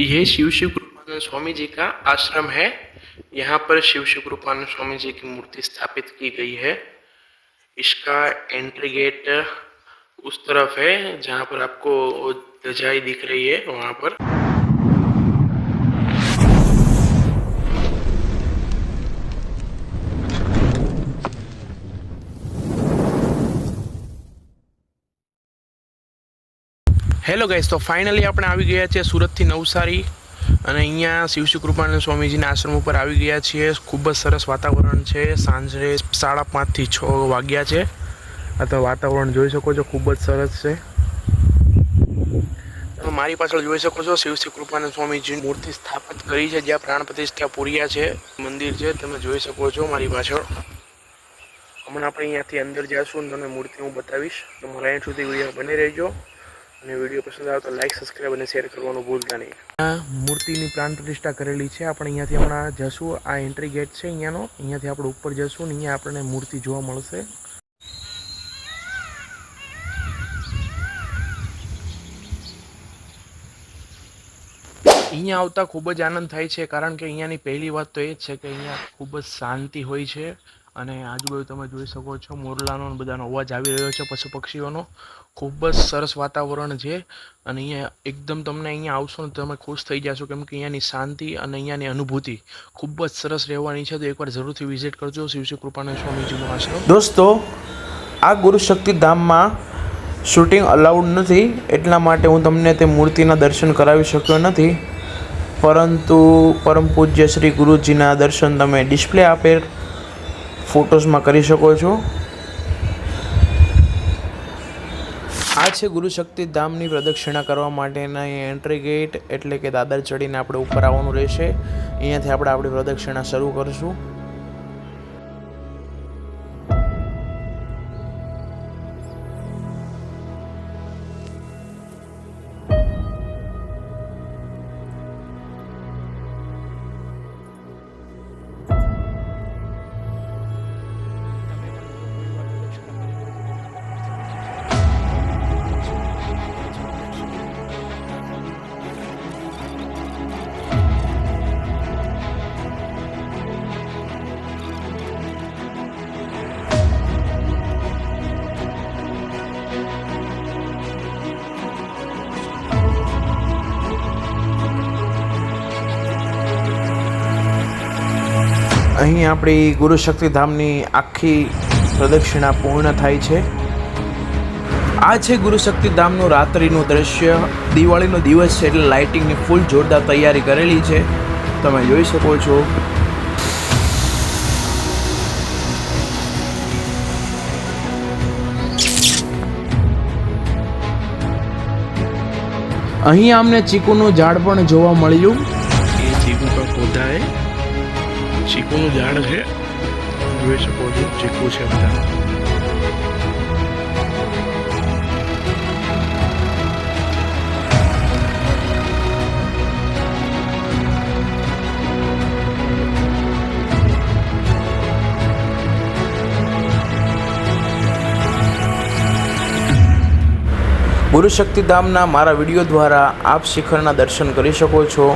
ये शिव शिव कृपानंद स्वामी जी का आश्रम है। यहाँ पर शिव शिव कृपानंद स्वामी जी की मूर्ति स्थापित की गई है। इसका एंट्री गेट उस तरफ़ है, जहाँ पर आपको रजाई दिख रही है, वहाँ पर। હેલો ગાઈસ તો ફાઇનલી આપણે આવી ગયા છીએ સુરતથી નવસારી. અને અહીંયા શિવશિવ કૃપાનંદ સ્વામીજીના આશ્રમ ઉપર આવી ગયા છીએ. ખૂબ જ સરસ વાતાવરણ છે. સાંજે સાડા પાંચથી છ વાગ્યા છે. આ તો વાતાવરણ જોઈ શકો છો, ખૂબ જ સરસ છે. તમે મારી પાછળ જોઈ શકો છો શિવશ્રી કૃપાનંદ સ્વામીજી મૂર્તિ સ્થાપિત કરી છે, જ્યાં પ્રાણ પ્રતિષ્ઠા પૂર્યા છે. મંદિર છે, તમે જોઈ શકો છો મારી પાછળ. હમણાં આપણે અહીંયાથી અંદર જઈશું અને તમને મૂર્તિ હું બતાવીશ. તમારા અહીંયા સુધી વીડિયો બની રહેજો. અને વીડિયો પસંદ આવે તો લાઇક સબસ્ક્રાઈબ અને શેર કરવાનું ભૂલતા નહીં. આ મૂર્તિની પ્રાણ પ્રતિષ્ઠા કરેલી છે. આપણે અહીંયાથી હમણાં જશું. આ એન્ટ્રી ગેટ છે અહીંયાનો. અહીંયાથી આપણે ઉપર જશું ને અહીંયા આપણને મૂર્તિ જોવા મળશે. અહીંયા આવતા ખૂબ જ આનંદ થાય છે. કારણ કે અહીંયાની પહેલી વાત તો એ જ છે કે અહીંયા ખૂબ જ શાંતિ હોય છે. અને આજુબાજુ તમે જોઈ શકો છો, મોરલાનો બધાનો અવાજ આવી રહ્યો છે પશુ પક્ષીઓનો ખૂબ જ સરસ વાતાવરણ છે અને અહીંયા એકદમ તમને અહીંયા આવશો ને તમે ખુશ થઈ જશો કેમ કે અહીંયાની શાંતિ અને અહીંયાની અનુભૂતિ ખૂબ જ સરસ રહેવાની છે. તો એકવાર જરૂરથી વિઝિટ કરજો. શિવશ્રી કૃપાના સ્વામીજીનો આશ્રમ. દોસ્તો, આ ગુરુશક્તિ ધામમાં શૂટિંગ અલાઉડ નથી, એટલા માટે હું તમને તે મૂર્તિના દર્શન કરાવી શક્યો નથી. પરંતુ પરમ પૂજ્ય શ્રી ગુરુજીના દર્શન તમે ડિસ્પ્લે આપેલ ફોટોઝમાં કરી શકો છો. આ છે ગુરુશક્તિ ધામની પ્રદક્ષિણા કરવા માટેના એન્ટ્રી ગેટ એટલે કે દાદર ચડીને આપણે ઉપર આવવાનું રહેશે. અહીંયાથી આપણે આપણી પ્રદક્ષિણા શરૂ કરીશું. અહીં આપણી ગુરુ શક્તિધામની આખી પ્રદક્ષિણા પૂર્ણ થાય છે. આ છે ગુરુ શક્તિધામનું રાત્રિનું દ્રશ્ય. દિવાળીનો દિવસ છે એટલે લાઇટિંગની ફૂલ જોરદાર તૈયારી કરેલી છે. તમે જોઈ શકો છો. અહીં અમને ચીકુનું ઝાડ પણ જોવા મળ્યું. એ ચીકુ પર પૌધા ચીકુનું ઝાડ છે. જોઈ શકો છો, ચીકુ છે બધા. ગુરુશક્તિ ધામના મારા વીડિયો દ્વારા આપ શિખરના દર્શન કરી શકો છો.